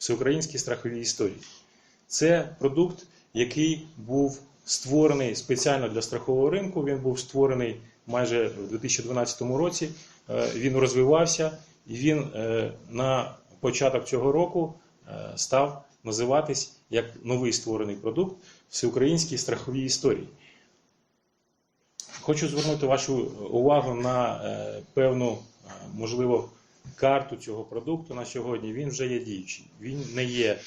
всеукраїнські страхові історії. Це продукт, який був створений спеціально для страхового ринку. Він був створений майже в 2012 році. Е, Він розвивався і він е, на початок цього року е, став називатись як новий створений продукт всеукраїнські страхові історії. Хочу звернути вашу увагу на певну, можливо, карту цього продукту на сьогодні. Він вже є діючий. Він не є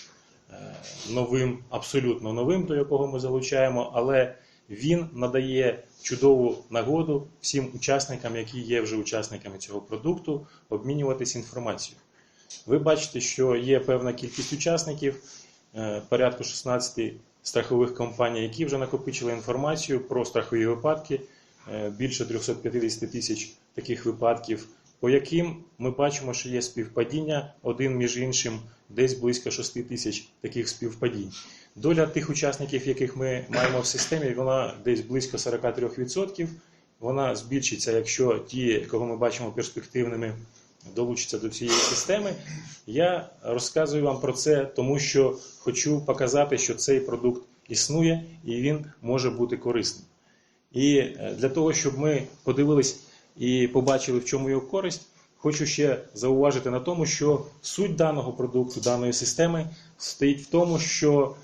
е, новим, абсолютно новим, до якого ми залучаємо, але він надає чудову нагоду всім учасникам, які є вже учасниками цього продукту, обмінюватись інформацією. Ви бачите, що є певна кількість учасників, е, порядку 16 страхових компаній, які вже накопичили інформацію про страхові випадки, е, більше 350 тисяч таких випадків, по яким ми бачимо, що є співпадіння один між іншим, десь близько 6 тисяч таких співпадінь. Доля тих учасників, яких ми маємо в системі, вона десь близько 43%. Вона збільшиться, якщо ті, кого ми бачимо перспективними, долучаться до цієї системи. Я розказую вам про це, тому що хочу показати, що цей продукт існує і він може бути корисним. І е, для того, щоб ми подивились і побачили, в чому його користь, хочу ще зауважити на тому, що суть даного продукту, даної системи стоїть в тому, що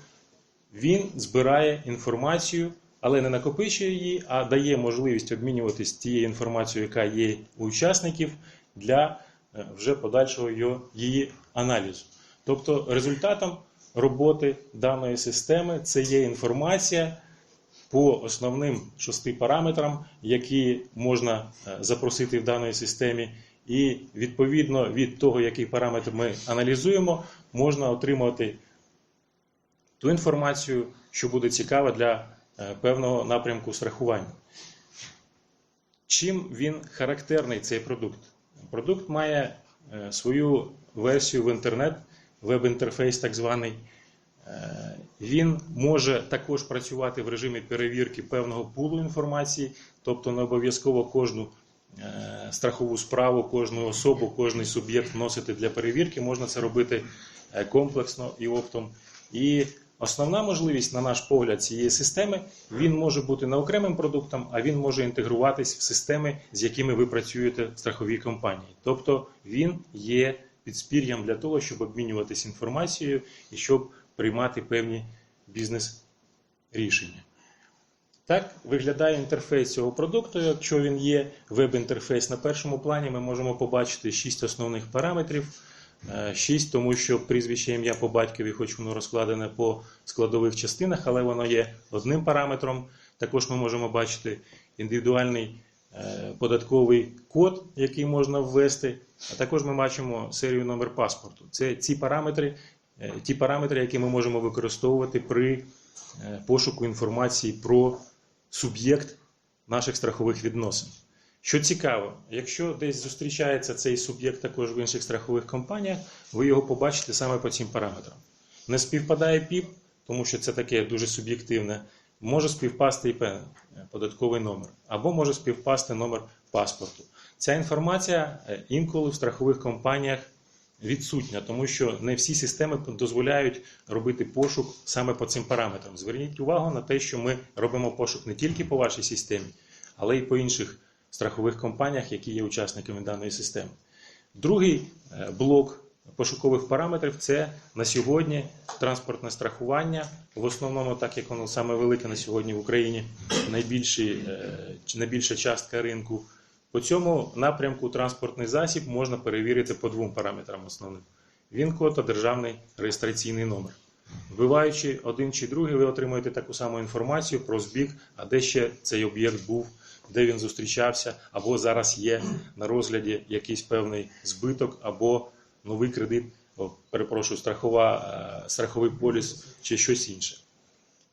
він збирає інформацію, але не накопичує її, а дає можливість обмінюватись тією інформацією, яка є у учасників, для е, вже подальшого її аналізу. Тобто результатом роботи даної системи це є інформація по основним шести параметрам, які можна е, запросити в даної системі. І відповідно від того, який параметр ми аналізуємо, можна отримати ту інформацію, що буде цікава для е, певного напрямку страхування. Чим він характерний цей продукт? Продукт має е, свою версію в інтернет, веб-інтерфейс так званий. Е, Він може також працювати в режимі перевірки певного пулу інформації, тобто не обов'язково кожну е, страхову справу, кожну особу, кожний суб'єкт вносити для перевірки. Можна це робити е, комплексно і оптом. І основна можливість, на наш погляд, цієї системи він може бути не окремим продуктом, а він може інтегруватись в системи, з якими ви працюєте в страховій компанії. Тобто він є підспір'ям для того, щоб обмінюватись інформацією і щоб приймати певні бізнес-рішення. Так виглядає інтерфейс цього продукту. Якщо він є веб-інтерфейс на першому плані, ми можемо побачити шість основних параметрів. Е, Шість, тому що прізвище ім'я по батькові, хоч воно розкладене по складових частинах, але воно є одним параметром. Також ми можемо бачити індивідуальний е, податковий код, який можна ввести. А також ми бачимо серію номер паспорту. Це ці параметри, е, ті параметри, які ми можемо використовувати при е, пошуку інформації про суб'єкт наших страхових відносин. Що цікаво, якщо десь зустрічається цей суб'єкт також в інших страхових компаніях, ви його побачите саме по цим параметрам. Не співпадає ПІП, тому що це таке дуже суб'єктивне, може співпасти і ПЕН, податковий номер, або може співпасти номер паспорту. Ця інформація е, інколи в страхових компаніях відсутня, тому що не всі системи дозволяють робити пошук саме по цим параметрам. Зверніть увагу на те, що ми робимо пошук не тільки по вашій системі, але й по інших страхових компаніях, які є учасниками даної системи. Другий е, блок пошукових параметрів це на сьогодні транспортне страхування. В основному, так як воно саме велике на сьогодні в Україні, е, найбільша частка ринку. По цьому напрямку транспортний засіб можна перевірити по двом параметрам основним: він-код та державний реєстраційний номер. Вбиваючи один чи другий, ви отримуєте таку саму інформацію про збіг, а де ще цей об'єкт був, де він зустрічався, або зараз є на розгляді якийсь певний збиток, або новий кредит, о, перепрошую, страхова, е, страховий поліс чи щось інше.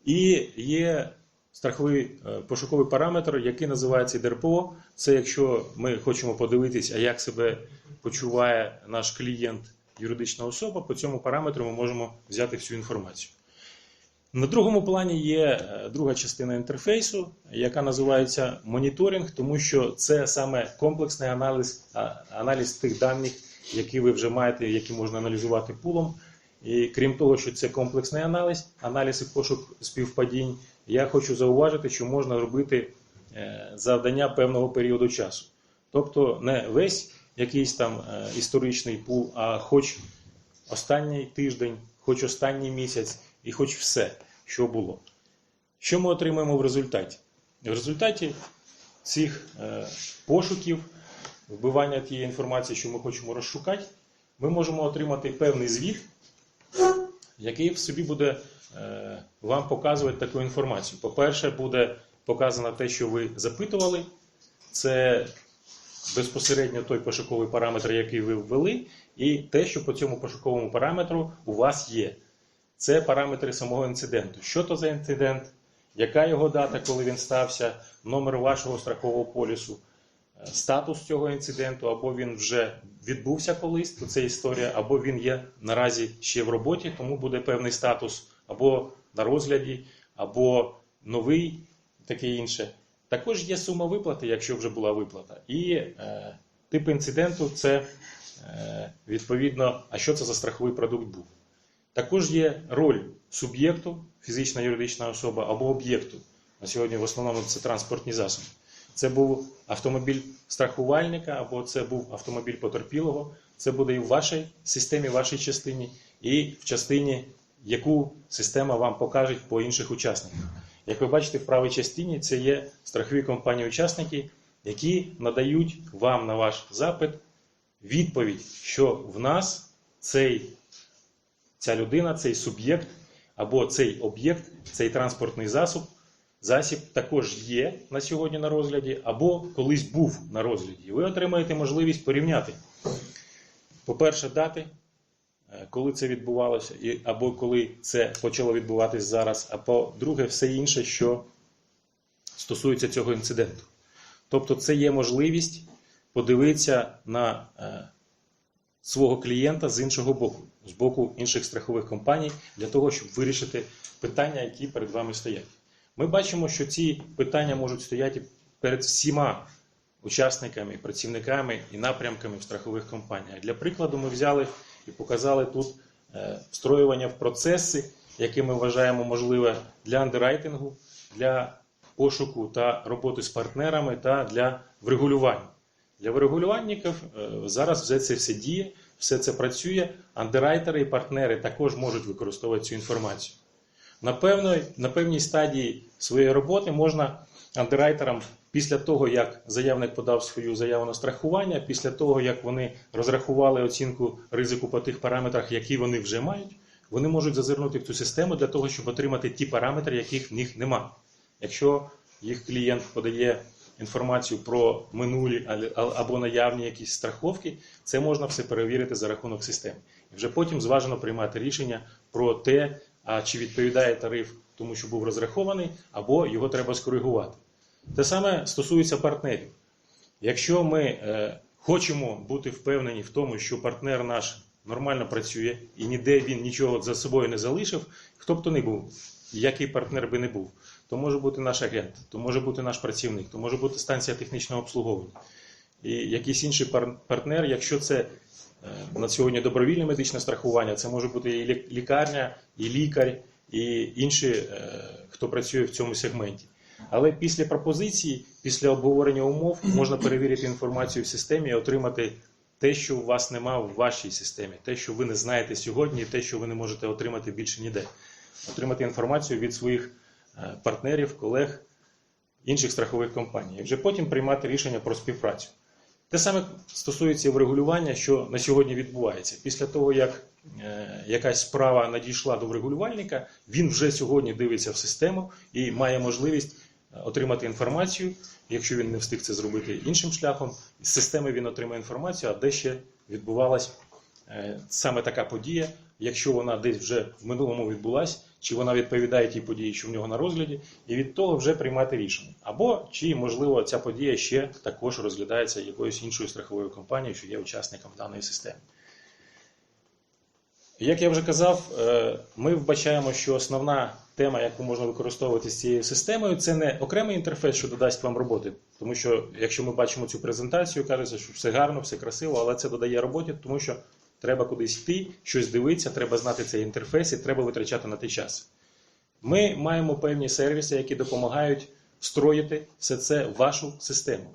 І є страховий е, пошуковий параметр, який називається ДРПО. Це якщо ми хочемо подивитися, як себе почуває наш клієнт, юридична особа, по цьому параметру ми можемо взяти всю інформацію. На другому плані є е, друга частина інтерфейсу, яка називається моніторинг, тому що це саме комплексний аналіз, аналіз тих даних, які ви вже маєте, які можна аналізувати пулом. І крім того, що це комплексний аналіз, аналіз і пошук співпадінь, я хочу зауважити, що можна робити е, завдання певного періоду часу. Тобто не весь якийсь там е, історичний пул, а хоч останній тиждень, хоч останній місяць і хоч все, що було. Що ми отримаємо в результаті? В результаті цих е, пошуків, вбивання тієї інформації, що ми хочемо розшукати, ми можемо отримати певний звіт, який в собі буде е, вам показувати таку інформацію. По-перше, буде показано те, що ви запитували. Це безпосередньо той пошуковий параметр, який ви ввели, і те, що по цьому пошуковому параметру у вас є. Це параметри самого інциденту. Що то за інцидент, яка його дата, коли він стався, номер вашого страхового полісу, е, статус цього інциденту, або він вже відбувся колись, то це історія, або він є наразі ще в роботі, тому буде певний статус, або на розгляді, або новий, таке інше. Також є сума виплати, якщо вже була виплата. І е, тип інциденту це е, відповідно, а що це за страховий продукт був. Також є роль суб'єкту, фізична юридична особа або об'єкту. На сьогодні в основному це транспортні засоби. Це був автомобіль страхувальника або це був автомобіль потерпілого. Це буде і в вашій системі, в вашій частині, і в частині, яку система вам покаже по інших учасниках. Як ви бачите, в правій частині це є страхові компанії-учасники, які надають вам на ваш запит відповідь, що в нас цей ця людина, цей суб'єкт або цей об'єкт, цей транспортний засіб, засіб також є на сьогодні на розгляді, або колись був на розгляді. Ви отримаєте можливість порівняти, по-перше, дати, е, коли це відбувалося, або коли це почало відбуватись зараз, а по-друге, все інше, що стосується цього інциденту. Тобто, це є можливість подивитися на е, свого клієнта з іншого боку, з боку інших страхових компаній, для того, щоб вирішити питання, які перед вами стоять. Ми бачимо, що ці питання можуть стояти перед всіма учасниками, працівниками і напрямками в страхових компаніях. Для прикладу, ми взяли і показали тут е, встроювання в процеси, які ми вважаємо можливе для андеррайтингу, для пошуку та роботи з партнерами та для врегулювання. Для врегулювальників е, зараз вже це все діє, все це працює. Андеррайтери і партнери також можуть використовувати цю інформацію. На, певної, на певній стадії своєї роботи можна андеррайтерам після того, як заявник подав свою заяву на страхування, після того, як вони розрахували оцінку ризику по тих параметрах, які вони вже мають, вони можуть зазирнути в цю систему для того, щоб отримати ті параметри, яких в них нема. Якщо їх клієнт подає інформацію про минулі або наявні якісь страховки, це можна все перевірити за рахунок системи. І вже потім зважено приймати рішення про те, чи відповідає тариф тому, що був розрахований, або його треба скоригувати. Те саме стосується партнерів. Якщо ми е, хочемо бути впевнені в тому, що партнер наш нормально працює і ніде він нічого за собою не залишив, хто б то не був, який партнер би не був, то може бути наш агент, то може бути наш працівник, то може бути станція технічного обслуговування. І якийсь інший партнер, якщо це е, на сьогодні добровільне медичне страхування, це може бути і лікарня, і лікар, і інші, е, хто працює в цьому сегменті. Але після пропозиції, після обговорення умов, можна перевірити інформацію в системі і отримати те, що у вас нема в вашій системі, те, що ви не знаєте сьогодні, і те, що ви не можете отримати більше ніде. Отримати інформацію від своїх е, партнерів, колег, інших страхових компаній. І вже потім приймати рішення про співпрацю. Те саме стосується врегулювання, що на сьогодні відбувається. Після того, як е, якась справа надійшла до врегулювальника, він вже сьогодні дивиться в систему і має можливість е, отримати інформацію. Якщо він не встиг це зробити іншим шляхом, з системи він отримає інформацію, а де ще відбувалась е, саме така подія, якщо вона десь вже в минулому відбулась, чи вона відповідає тій події, що в нього на розгляді, і від того вже приймати рішення. Або чи, можливо, ця подія ще також розглядається якоюсь іншою страховою компанією, що є учасником даної системи. Як я вже казав, е, ми вбачаємо, що основна тема, яку можна використовувати з цією системою, це не окремий інтерфейс, що додасть вам роботи. Тому що, якщо ми бачимо цю презентацію, кажеться, що все гарно, все красиво, але це додає роботи, тому що треба кудись йти, щось дивитися, треба знати цей інтерфейс і треба витрачати на те час. Ми маємо певні сервіси, які допомагають встроїти все це в вашу систему.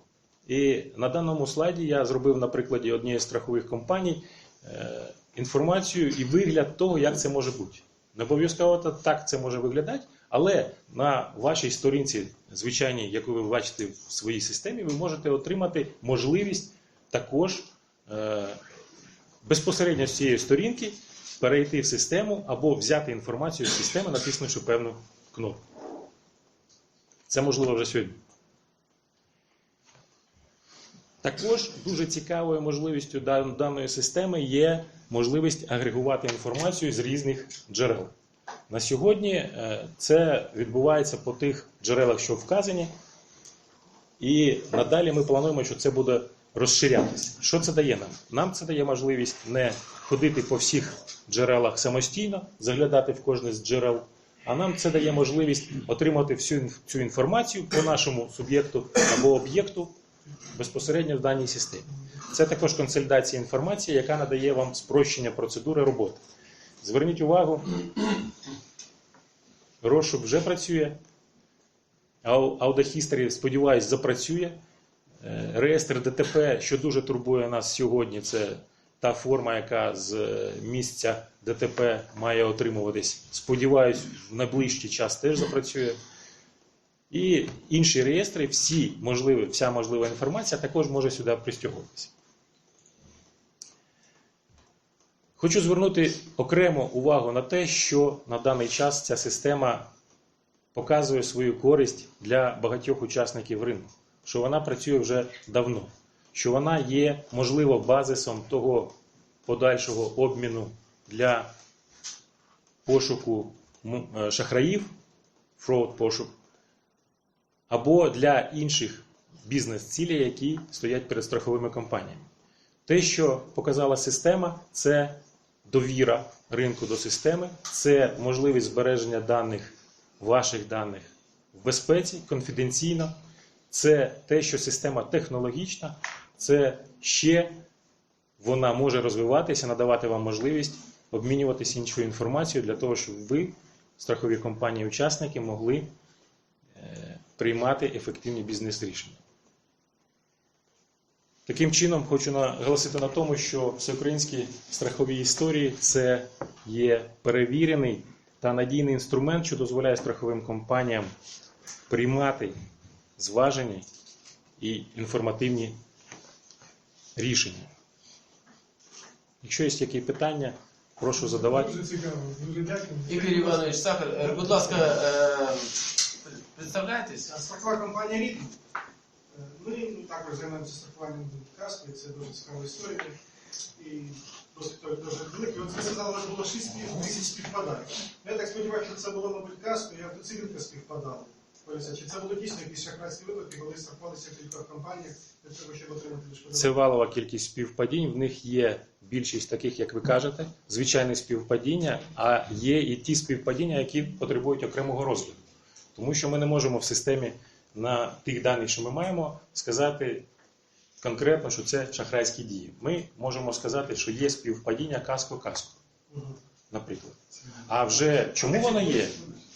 І на даному слайді я зробив на прикладі однієї з страхових компаній е, інформацію і вигляд того, як це може бути. Не обов'язково так це може виглядати, але на вашій сторінці, звичайній, яку ви бачите в своїй системі, ви можете отримати можливість також е, безпосередньо з цієї сторінки перейти в систему або взяти інформацію з системи, натиснувши певну кнопку. Це можливо вже сьогодні. Також дуже цікавою можливістю даної системи є можливість агрегувати інформацію з різних джерел. На сьогодні е, це відбувається по тих джерелах, що вказані, і надалі ми плануємо, що це буде розширятися. Що це дає нам? Нам це дає можливість не ходити по всіх джерелах самостійно, заглядати в кожне з джерел, а нам це дає можливість отримати всю цю інформацію по нашому суб'єкту або об'єкту безпосередньо в даній системі. Це також консолідація інформації, яка надає вам спрощення процедури роботи. Зверніть увагу, розшук вже працює. Ау- Audahhistory, сподіваюсь, запрацює. Е, Реєстр ДТП, що дуже турбує нас сьогодні, це та форма, яка з е, місця ДТП має отримуватись. Сподіваюсь, в найближчий час теж запрацює. І інші реєстри, всі можливі, вся можлива інформація також може сюди пристягуватися. Хочу звернути окремо увагу на те, що на даний час ця система показує свою користь для багатьох учасників ринку, що вона працює вже давно, що вона є, можливо, базисом того подальшого обміну для пошуку е, шахраїв, фроуд пошук, або для інших бізнес-цілей, які стоять перед страховими компаніями. Те, що показала система, це довіра ринку до системи, це можливість збереження даних, ваших даних в безпеці, конфіденційно. Це те, що система технологічна, це ще вона може розвиватися, надавати вам можливість обмінюватися іншою інформацією для того, щоб ви, страхові компанії-учасники, могли е, приймати ефективні бізнес-рішення. Таким чином, хочу наголосити на тому, що всеукраїнські страхові історії це є перевірений та надійний інструмент, що дозволяє страховим компаніям приймати зважені і інформативні рішення. Якщо є які питання, прошу задавати. Ігор Іванович Сахар, е, будь ласка, е, представляйтесь. Страхова компанія Рітм. Е, Ми також займаємося страхуванням каски, це дуже цікава історія. І досить дуже великий. От ви сказали, вас було 6 тисяч співпадань. Я так сподіваюся, що це було, мабуть, каско, і автоцивілка співпадали. Поліція. Чи це було дійсно якісь шахрайські випадки, коли страхувалися в кількох компаніях для того, щоб отримати відшкодування? Це валова кількість співпадінь. В них є більшість таких, як ви кажете, звичайне співпадіння, а є і ті співпадіння, які потребують окремого розгляду. Тому що ми не можемо в системі на тих даних, що ми маємо, сказати конкретно, що це шахрайські дії. Ми можемо сказати, що є співпадіння каско-каско, наприклад. А вже чому воно є?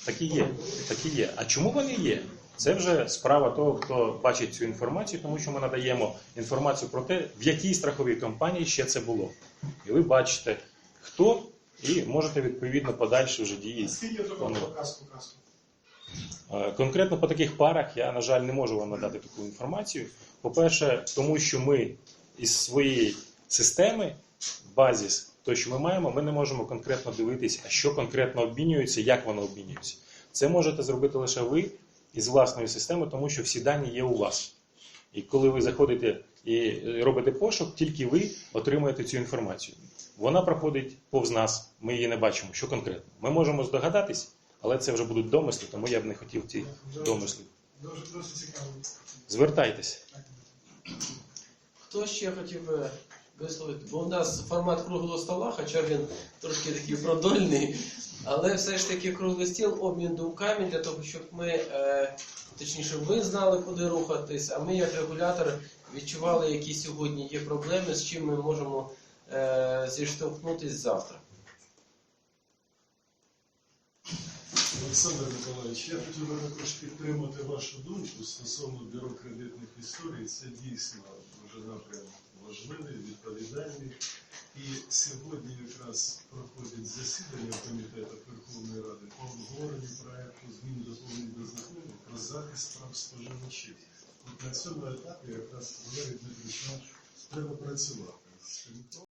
Такі є. Такі є. А чому вони є? Це вже справа того, хто бачить цю інформацію, тому що ми надаємо інформацію про те, в якій страховій компанії ще це було. І ви бачите, хто, і можете відповідно подальші вже дії. Скільки? Е, Конкретно по таких парах я, на жаль, не можу вам надати таку інформацію. По-перше, тому що ми із своєї системи, базіс, той, що ми маємо, ми не можемо конкретно дивитись, а що конкретно обмінюється, як воно обмінюється. Це можете зробити лише ви із власної системи, тому що всі дані є у вас. І коли ви заходите і робите пошук, тільки ви отримуєте цю інформацію. Вона проходить повз нас, ми її не бачимо. Що конкретно? Ми можемо здогадатись, але це вже будуть домисли, тому я б не хотів ці домисли. Дуже, дуже цікаво. Звертайтеся. Хто ще хотів би висловити? Бо у нас формат круглого стола, хоча він трошки такий продольний, але все ж таки круглий стіл, обмін думками для того, щоб ми, е, точніше, ви знали, куди рухатись, а ми як регулятор відчували, які сьогодні є проблеми, з чим ми можемо е, зіштовхнутись завтра. Олександр Миколаївич, я хотів би також підтримати вашу думку стосовно бюро кредитних історій. Це дійсно вже напрям важливий, відповідальний. І сьогодні якраз проходить засідання комітету Верховної Ради по обговоренню проекту змін доповнень до закону про захист прав споживачів. От на цьому етапі якраз Валерій Дмитрович треба працювати.